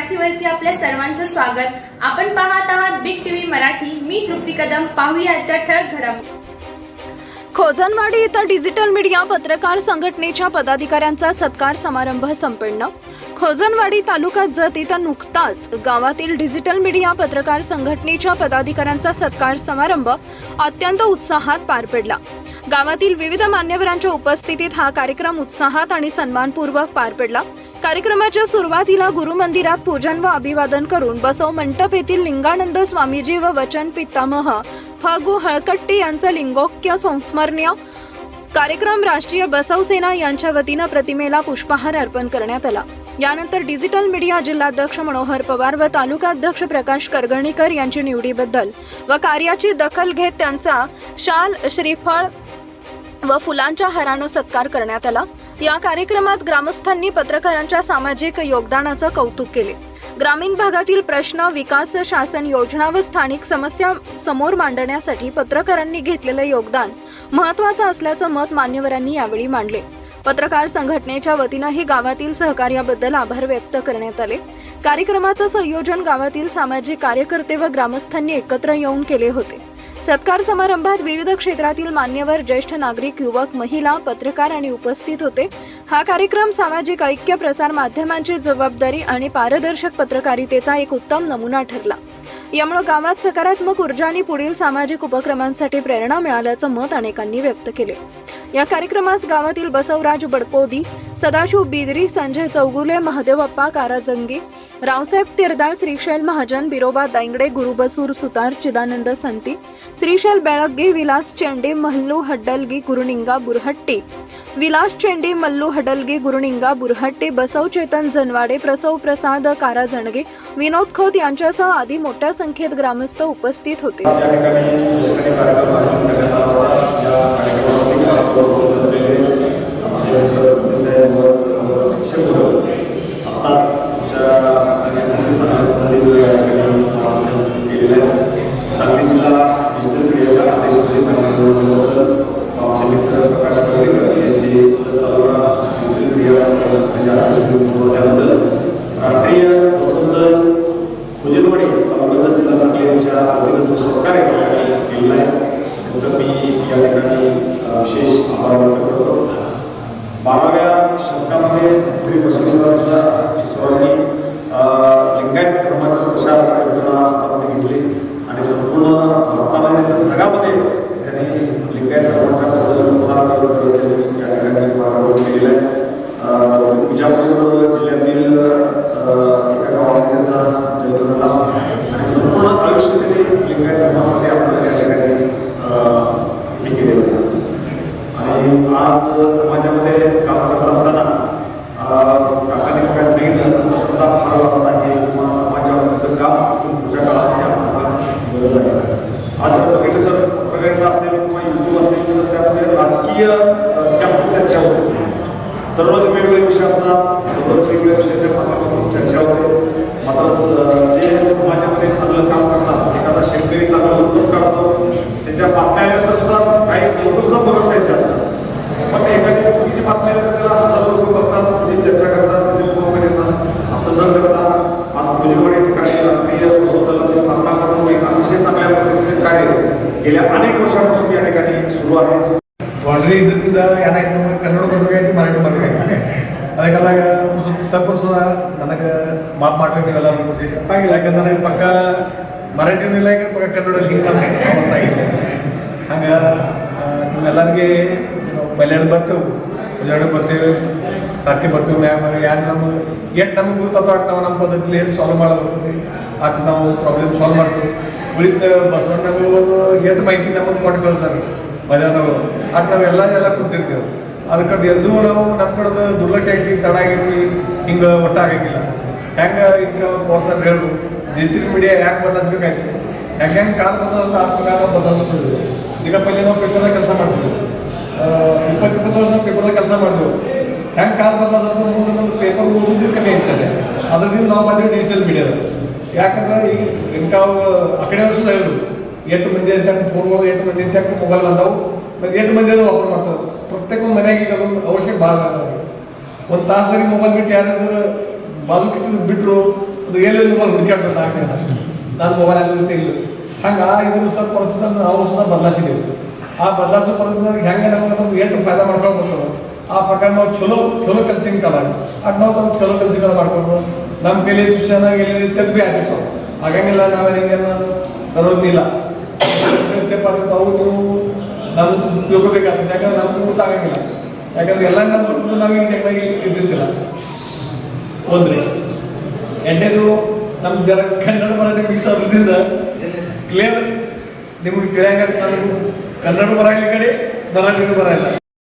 मराठीवरती आपल्या सर्वांचं स्वागत. आपण पाहत आहात बिग टीव्ही मराठी. मी तृप्ती कदम. पाहूया आजच्या ठळक घडामोडी खोजनवाडी इथं डिजिटल मीडिया पत्रकार संघटनेच्या पदाधिकाऱ्यांचा सत्कार समारंभ संपन्न. खोजनवाडी तालुका जत इथं नुकताच गावातील डिजिटल मीडिया पत्रकार संघटनेच्या पदाधिकाऱ्यांचा सत्कार समारंभ अत्यंत उत्साहात पार पडला. गावातील विविध मान्यवरांच्या उपस्थितीत हा कार्यक्रम उत्साहात आणि सन्मानपूर्वक पार पडला. कार्यक्रमाच्या सुरुवातीला गुरुमंदिरात पूजन व अभिवादन करून बसव मंडप येथील लिंगानंद स्वामीजी व वचन पितामह फागू हळकट्टी यांचं लिंगोक्य संस्मरणीय कार्यक्रम राष्ट्रीय बसव सेना यांच्या वतीनं प्रतिमेला पुष्पहार अर्पण करण्यात आला. यानंतर डिजिटल मीडिया जिल्हाध्यक्ष मनोहर पवार व तालुकाध्यक्ष प्रकाश करगणीकर यांची निवडीबद्दल व कार्याची दखल घेत त्यांचा शाल श्रीफळ व फुलांच्या हारानं सत्कार करण्यात आला. या कार्यक्रमात ग्रामस्थांनी पत्रकारांच्या सामाजिक योगदानाचं कौतुक केले. ग्रामीण भागातील प्रश्न विकास शासन योजना व स्थानिक समस्या समोर मांडण्यासाठी पत्रकारांनी घेतलेलं योगदान महत्वाचं असल्याचं मत मान्यवरांनी यावेळी मांडले. पत्रकार संघटनेच्या वतीनंही गावातील सहकार्याबद्दल आभार व्यक्त करण्यात आले. कार्यक्रमाचं संयोजन गावातील सामाजिक कार्यकर्ते व ग्रामस्थांनी एकत्र येऊन केले होते. सत्कार समारंभात विविध क्षेत्रातील मान्यवर ज्येष्ठ नागरिक युवक महिला पत्रकार आणि उपस्थित होते. हा कार्यक्रम सामाजिक ऐक्य प्रसार माध्यमांची जबाबदारी आणि पारदर्शक पत्रकारितेचा एक उत्तम नमुना ठरला. यामुळे गावात सकारात्मक ऊर्जा आणि पुढील सामाजिक उपक्रमांसाठी प्रेरणा मिळाल्याचं मत अनेकांनी व्यक्त केले. या कार्यक्रमास गावातील बसवराज बडकोदी सदाशिव बिदरी संजय चौगुले महादेवप्पा काराजंगी रावसाहेब तिरदाळ श्रीशैल महाजन बिरोबा दांगडे गुरुबसूर सुतार चिदानंद संती श्रीशैल बेळग्गे विलास चेंडे मल्लू हड्डलगी गुरुनिंगा बुरहट्टी. विलास चेंडे मल्लू हडलगे गुरुनिंगा बुरहट्टे बसव चेतन जनवाडे प्रसव प्रसाद काराजणगे विनोद खोत यांच्यासह आदी मोठ्या संख्येत ग्रामस्थ उपस्थित होते या ठिकाणी लोकांनी कार्यक्रम आयोजित करण्यात आला होता या कार्यक्रमामध्ये उपस्थित असलेले आमचे सरपंच साहेब व सर्व शिक्षक वर्ग आत्ताच आमच्या आणि अतिशय चांगल्या पद्धतीने या ठिकाणी मार्गदर्शन केलेलं आहे सांगली जिल्हा डिजिटल मीडियाच्या अध्यक्षपदी मान्यवर आमचे मित्र प्रकाश करडेकर यांची तालुका डिजिटल मीडिया संघटनेच्या अध्यक्षपदी त्याबद्दल राष्ट्रीय वसंत भुजनवाडी तालुक्याचा जिल्हा सांगली यांच्या वतीनं जो सहकार्य या केलेला आहे त्याचं मी या ठिकाणी विशेष आभार व्यक्त करतो. बाराव्या शतकामध्ये श्री बसवेश्वरांच्या समाजामध्ये काम करत असताना काकाने काय सांगितलं तसं फार वाटत आहे किंवा समाजावरचं काम इथून पुढच्या काळामध्ये आपल्याला गरज आहे आज जर बघितलं तर पत्रकारिता असेल किंवा युट्यूब असेल तर त्यामध्ये राजकीय जास्त चर्चा होते. दररोज वेगवेगळे विषय असतात दररोज वेगवेगळ्या विषयाच्या माध्यमातून चर्चा होते. मात्र जे समाजामध्ये चांगलं काम करतात एखादा शेतकरी चांगलं उत्तर काढतो त्याच्या बातम्या आल्यानंतर सुद्धा काही लोक गेल्या अनेक वर्षापासून या ठिकाणी सुरू आहे ಒಳ್ಳೆ ಇದರಿಂದ ಏನಾಯ್ತು ನಮಗೆ ಕನ್ನಡ ಬರಬೇಕಾಯ್ತು ಮರಾಠಿ ಬರಬೇಕಾಯ್ತು ಅದಕ್ಕೆಲ್ಲ ತಪ್ಪು ಸಹ ನನಗೆ ಮಾತು ಮಾಡ್ಬೇಕಿಲ್ಲ ತಪ್ಪಾಗಿಲ್ಲ ಯಾಕಂದ್ರೆ ನನಗೆ ಪಕ್ಕ ಮರಾಠಿನೂ ಇಲ್ಲ ಯಾಕಂದ್ರೆ ಪಕ್ಕ ಕನ್ನಡ ಹಿಂಗೆ ಅವಸ್ಥೆ ಆಗೈತೆ ಹಂಗೆ ನಿಮ್ಮೆಲ್ಲರಿಗೆ ಪಲ್ಯಾಣ ಬರ್ತೇವೆ ಉಜಾಡ ಬರ್ತೇವೆ ಸಾಕಿ ಬರ್ತೇವೆ ಮ್ಯಾಗ ಯಾರು ನಮ್ಗೆ ಎಷ್ಟು ನಮಗೆ ಗುರುತಾತ ಅಟ್ ನಾವು ನಮ್ಮ ಪದ್ಧತಿಲಿ ಏನು ಸಾಲ್ವ್ ಮಾಡೋದು ಅಟ್ ನಾವು ಪ್ರಾಬ್ಲಮ್ ಸಾಲ್ವ್ ಮಾಡ್ತೇವೆ ಉಳಿತ ಬಸವಣ್ಣಗಳು ಎಂಟು ಮಾಹಿತಿ ನಮಗೆ ಕೊಟ್ಟು ಸರ್ ಮಧ್ಯಾಹ್ನಗಳು ಅದು ನಾವೆಲ್ಲ ಎಲ್ಲ ಕೂತಿರ್ತೇವೆ. ಅದ್ರ ಅದಕ್ಕೆ ಎಂದೂ ನಾವು ನಮ್ಮ ಕಡೆದು ದುರ್ಲಕ್ಷ ಐತಿ, ತಡ ಆಗೈತಿ, ಹಿಂಗೆ ಒಟ್ಟಾಗಿಲ್ಲ ಹೆಂಗೆ ಹಿಂಗೆ ಪೋರ್ಸನ್ ಹೇಳು ಡಿಜಿಟಲ್ ಮೀಡಿಯಾ ಯಾಕೆ ಬದಲಾಯಿಸ್ಬೇಕಾಯ್ತು? ಹೆಂಗೆ ಹೆಂಗೆ ಕಾಲ ಬದಲಾದ ಆತ್ಮಕಾಲ ಬದಲಾಗ್ತದೆ ಈಗ ಪೈಲೆ ನಾವು ಪೇಪರ್ದಾಗ ಕೆಲಸ ಮಾಡ್ತೀವಿ. ಇಪ್ಪತ್ತು ಇಪ್ಪತ್ತು ವರ್ಷ ಪೇಪರ್ದಾಗ ಕೆಲಸ ಮಾಡಿದೆವು ಹೆಂಗೆ ಕಾಲ ಬದಲಾದ ಮುಂದೆ ನಮ್ಗೆ ಪೇಪರ್ ಓದೋದು ಕಮ್ಮಿ ಅನ್ಸತ್ತೆ. ಅದರಿಂದ ನಾವು ಬಂದಿವಿ ಡಿಜಿಟಲ್ ಮೀಡಿಯಾದ ಯಾಕಂದ್ರೆ ಈಗ ಇಂಥವು ಆ ಕಡೆ ಸುದ ಹೇಳುದು ಎಷ್ಟು ಮಂದಿ ಅಂತ ಫೋನ್ ಮಾಡೋದು ಎಂಟು ಮಂದಿ ಅಂತ ಮೊಬೈಲ್ ಬಂದವು. ಮತ್ತೆ ಎಂಟು ಮಂದಿ ಅದು ಆಫರ್ ಪ್ರತ್ಯೇಕ ಒಂದು ಮನೆಯಾಗ ಈಗ ಅದೊಂದು ಅವಶ್ಯಕ ಭಾಗ ಒಂದು ತಾಸರಿ ಮೊಬೈಲ್ ಬಿಟ್ಟು ಯಾರಾದ್ರೂ ಬಾಲು ಕಿಟ್ಟು ಬಿಟ್ಟರು ಅದು ಎಲ್ಲಿ ಮೊಬೈಲ್ ಹುಡುಕಾಡ್ತದೆ ಹಾಕಿದ ನಾನು ಮೊಬೈಲ್ ಅಲ್ಲಿ ಇಲ್ಲ. ಹಂಗೆ ಆ ಇದ್ರ ಸ್ವಲ್ಪ ಪರಿಸ್ಥಿತಿ ನಾವು ಸಹ ಬದಲಾಯಿಸಿದ್ದೇವೆ ಆ ಬದಲಾಯಿಸೋ ಪರಿಸ್ಥಿತಿ ಹೆಂಗೆ ನಮ್ಗೆ ನಮ್ಗೆ ಎಷ್ಟು ಫಾಯ್ದಾ ಮಾಡ್ಕೊಂಡು ಬರ್ತದೆ ಆ ಪ್ರಕಾರ ನಾವು ಚಲೋ ಚಲೋ ಕೆಲಸ ಕಾಲ. ಅಟ್ ನಾವು ತಮ್ಮ ಚಲೋ ಕೆಲಸ ಮಾಡ್ಕೊಂಡು ನಮ್ಮ ಕೈಲಿ ದೃಷ್ಟಿ ಎಲ್ಲಿ ತೆಪ್ಪಿ ಆಗಿರ್ತಾವ ಹಾಗಂಗಿಲ್ಲ ನಾವೇನು ಹಿಂಗೆ ಸರೋದ್ನಿಲ್ಲ ತೆಪ್ಪಾಗುತ್ತೆ ಅವು ನೀವು ನಾವು ತಿಳ್ಕೊಬೇಕಾಗ್ತದೆ. ಯಾಕಂದ್ರೆ ನಮ್ಗೆ ಗೊತ್ತಾಗಂಗಿಲ್ಲ ಯಾಕಂದ್ರೆ ಎಲ್ಲ ನಮ್ಮ ಬರ್ತದೆ ನಾವು ಹಿಂಗೆ ಇದ್ದಿರ್ತಿಲ್ಲ. ಒಂದ್ರಿ ಎರಡನೇದು ನಮ್ಮ ಜನ ಕನ್ನಡ ಮರಾಠಿ ಮಿಕ್ಸ್ ಆಗಿದ್ದರಿಂದ ಕ್ಲಿಯರ್ ನಿಮಗೆ ತಿಳಿಯಂಗ ನಾನು ಕನ್ನಡ ಬರಲ್ಲ ಈ ಕಡೆ, ಮರಾಠಿನೂ ಬರಲ್ಲ